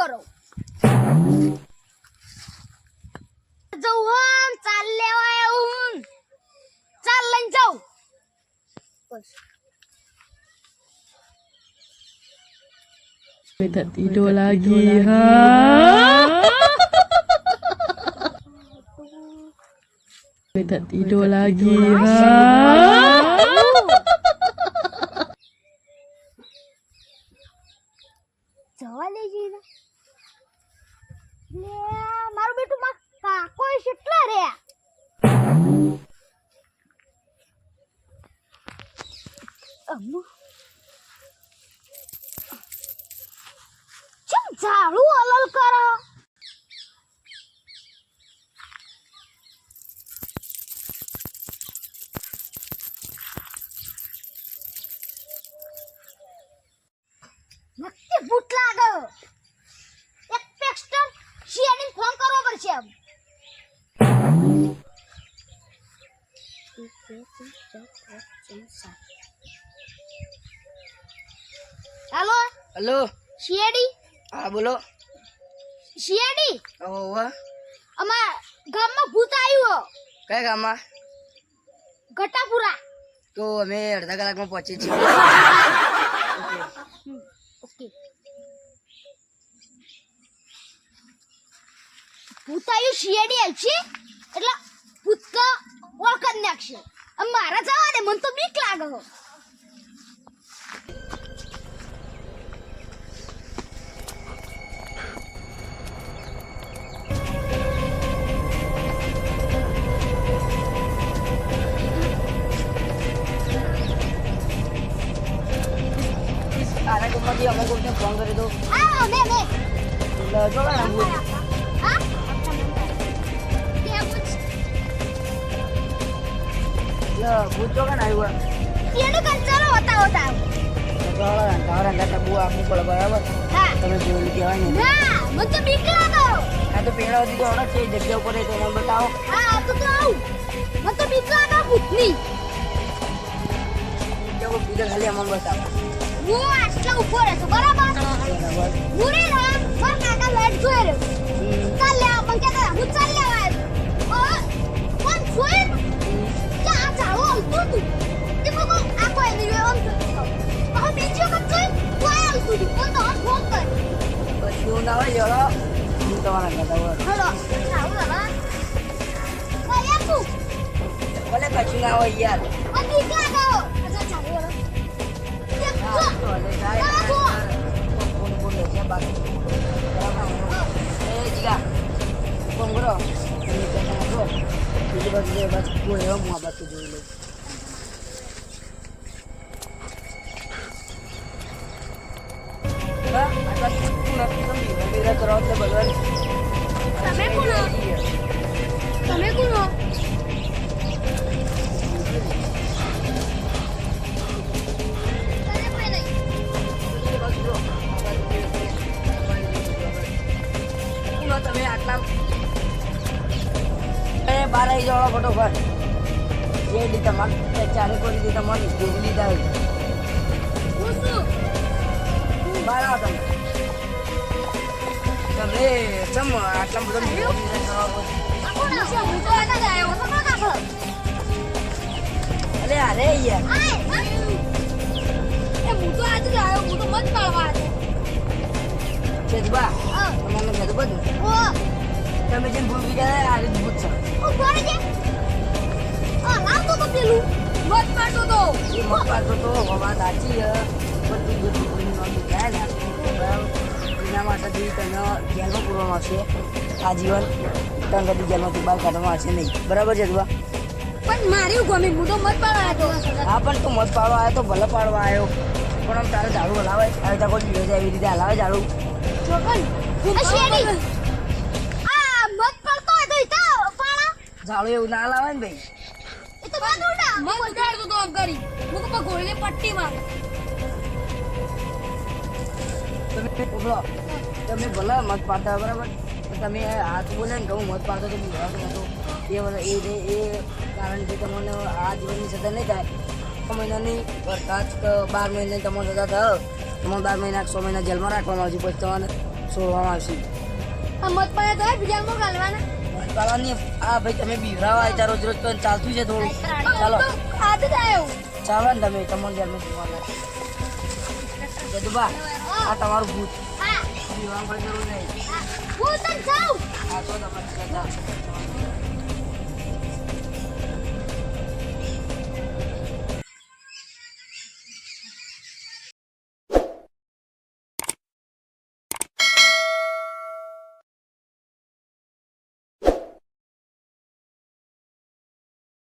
ወሮ ዘውሃን ጻለዋየውን ጻለንጀው Tidak tidur lagi ha. Tidur lagi ha. Tidur lagi, ha? ઝાડુ અલલ કરો. નક્કી ભૂત લાગે. એક પેક્સ્ટર શિયાની ફોન કરવો પડશે એમ. હેલો? હેલો? શિયાડી હા બોલો. શિયાડી ઓહો અમાર ગામમાં ભૂત આવ્યો કયા ગામમાં? ઘટાપુરા. તો અમે અડધા કલાકમાં પહોંચી છીએ. ઓકે. ભૂત આવ્યું શિયાડી આવશે એટલે ભૂત તો ઓળખ નાખશે. મારા જવા દે મને તો બીક લાગે ફોન કરી ને એટલે જો ને આમ બોલ. હા ત્યાં પૂછ એટલે ભૂત આવ્યું તેનું કંચારો હોતા હોતા તારા અંગા બહુ આપવું પડે બરાબર હા તમે જોયેલું કહેવાય ને મને તો આ તો પેલા સુધી તો છે જગ્યા ઉપર એ બતાવો હા તો તો આવું મને તો બીક લાગે ભૂતની જગ્યા ઉપર બીજા ખાલી અમને બતાવો હું આટલા બરાબર હું રે ના માર કાકા લાઈટ જોઈ રહ્યો? હમ. ચાલ લે પણ કહેતા હું ચાલ લેવા આવ્યો કોણ જોઈ કે આ ચાલો હલતું હતું કે મગો આ કોઈ નહીં એમ તો હવે બીજી વખત જોઈ કોઈ હલતું હતું કોણ તો ફોન કર. પછી ના હોય તમારા બીજી બાજુ જે બસ કોઈ એવો હું આ બાજુ ભગવાન બાર આવી જાઓ ફટોફટ જે લીધા માર ચારે કોઈ લીધા માર જોઈ લીધા બહાર આવો તમે તમે ચમ આટલા બધા અરે અરે યાર હું તો આજે જ આવ્યો હું તો મત પાડવા બધું ઓ તમે જેમ ભૂલી ગયા આ રીતે ભૂત છો. ઓ કોણ છે આ લાવતો તો પેલું. મત પાડતો તો. મત પાડતો તો વાત સાચી છે પણ તું જે ભૂલની નોંધ જાય ને એના માટેથી તને જેલમાં પૂરવામાં આવશે આજીવન તને કદી જેલમાંથી બહાર કાઢવામાં આવશે નહીં. બરાબર છે જુબા પણ મારી ગમે હું તો મત પાડવા આવ્યો હા પણ તું મત પાડવા આવ્યો તો ભલે પાડવા આવ્યો. પણ આમ તારે ઝાડુ હલાવે આવી રીતે કોઈ એવી રીતે હલાવે ઝાડુ. ચોકન પાડા એવું ના લાવે ને ભાઈ. એ તો મત ઉડા મત ઉડાડતો તો આમ કરી. મુક પર ગોળીને પટ્ટી માર. તમે તમે ભલે મત પાડતા બરાબર? તમે હાથ બોલે ને કહું મત પાડતો તો હું નતો એ બધા એ કારણ કે તમને આ જીવનની સજા નહીં થાય. છ મહિનાની વરસાદ કે બાર મહિનાની તમારે સજા થાય. તમારે બાર મહિના છ મહિના જેલમાં રાખવામાં આવશે પછી તમારે છોડવામાં આવશે. આ મત પાડ્યા તો ગાલવાના? કાલાની આ ભાઈ તમે બીવરાવા આવ્યા રોજ રોજ તો ચાલતું છે થોડું. ચાલો. ચાલો ને તમે તમારે ઘેર મેં જોવાના. જદુબા આ તમારું ભૂત. હા. પર જરૂર નહીં. ભૂત જાઉં. આ તો તમારે